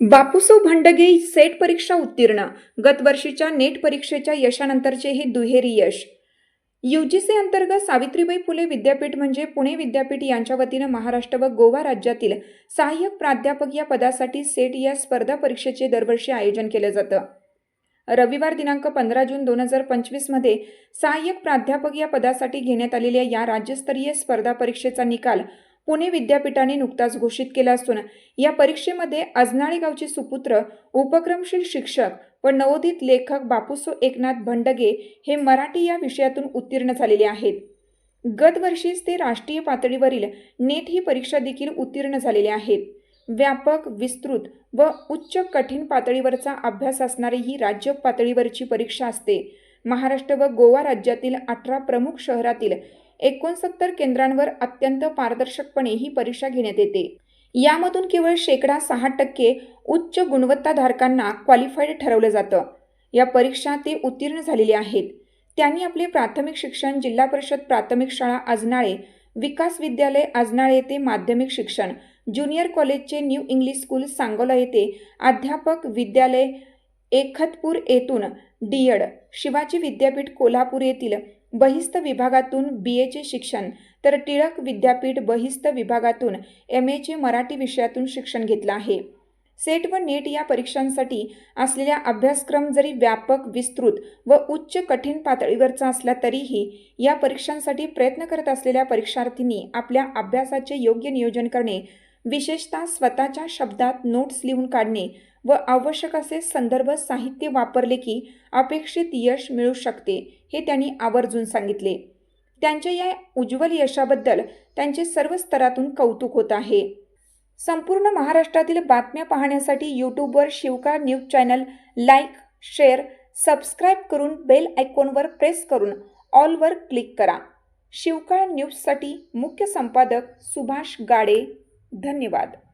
Bapuso Bhandage set परीक्षा उत्तीर्ण. गतवर्षीच्या net परीक्षेच्या यशानंतरचे हे दुहेरी यश. यू जी सी अंतर्गत सावित्रीबाई फुले विद्यापीठ म्हणजे पुणे विद्यापीठ यांच्या वतीनं महाराष्ट्र व गोवा राज्यातील सहाय्यक प्राध्यापक या पदासाठी सेट या स्पर्धा परीक्षेचे दरवर्षी आयोजन केलं जातं. रविवार दिनांक पंधरा जून दोन हजार पंचवीसमध्ये सहाय्यक प्राध्यापक या पदासाठी घेण्यात आलेल्या या राज्यस्तरीय स्पर्धा परीक्षेचा निकाल पुणे विद्यापीठाने नुकताच घोषित केला असून या परीक्षेमध्ये अजनाळी गावचे सुपुत्र उपक्रमशील शिक्षक व नवोदित लेखक बापूसो एकनाथ भंडगे हे मराठी या विषयातून उत्तीर्ण झालेले आहेत. गतवर्षीच ते राष्ट्रीय पातळीवरील नेट ही परीक्षा देखील उत्तीर्ण झालेले आहेत. व्यापक विस्तृत व उच्च कठीण पातळीवरचा अभ्यास असणारी ही राज्य पातळीवरची परीक्षा असते. महाराष्ट्र व गोवा राज्यातील अठरा प्रमुख शहरातील एकोणसत्तर केंद्रांवर अत्यंत पारदर्शकपणे ही परीक्षा घेण्यात येते. यामधून केवळ शेकडा सहा टक्के उच्च गुणवत्ताधारकांना क्वालिफाईड ठरवलं जातं. या परीक्षा ते उत्तीर्ण झालेले आहेत. त्यांनी आपले प्राथमिक शिक्षण जिल्हा परिषद प्राथमिक शाळा आजनाळे विकास विद्यालय आजनाळे येथे माध्यमिक शिक्षण ज्युनियर कॉलेजचे न्यू इंग्लिश स्कूल सांगोला येथे अध्यापक विद्यालय एखतपूर येथून डीएड शिवाजी विद्यापीठ कोल्हापूर येथील बहिस्त विभागातून बी एचे शिक्षण तर टिळक विद्यापीठ बहिस्त विभागातून एम एचे मराठी विषयातून शिक्षण घेतलं आहे. सेट व नेट या परीक्षांसाठी असलेला अभ्यासक्रम जरी व्यापक विस्तृत व उच्च कठीण पातळीवरचा असला तरीही या परीक्षांसाठी प्रयत्न करत असलेल्या परीक्षार्थींनी आपल्या अभ्यासाचे योग्य नियोजन करणे विशेषतः स्वतःच्या शब्दात नोट्स लिहून काढणे व आवश्यक असे संदर्भ साहित्य वापरले की अपेक्षित यश मिळू शकते हे त्यांनी आवर्जून सांगितले. त्यांच्या या उज्ज्वल यशाबद्दल त्यांचे सर्व स्तरातून कौतुक होत आहे. संपूर्ण महाराष्ट्रातील बातम्या पाहण्यासाठी यूट्यूबवर Shivkal news channel like share subscribe करून बेल आयकॉनवर प्रेस करून ऑलवर क्लिक करा. शिवकाळ न्यूजसाठी मुख्य संपादक सुभाष गाडे. धन्यवाद.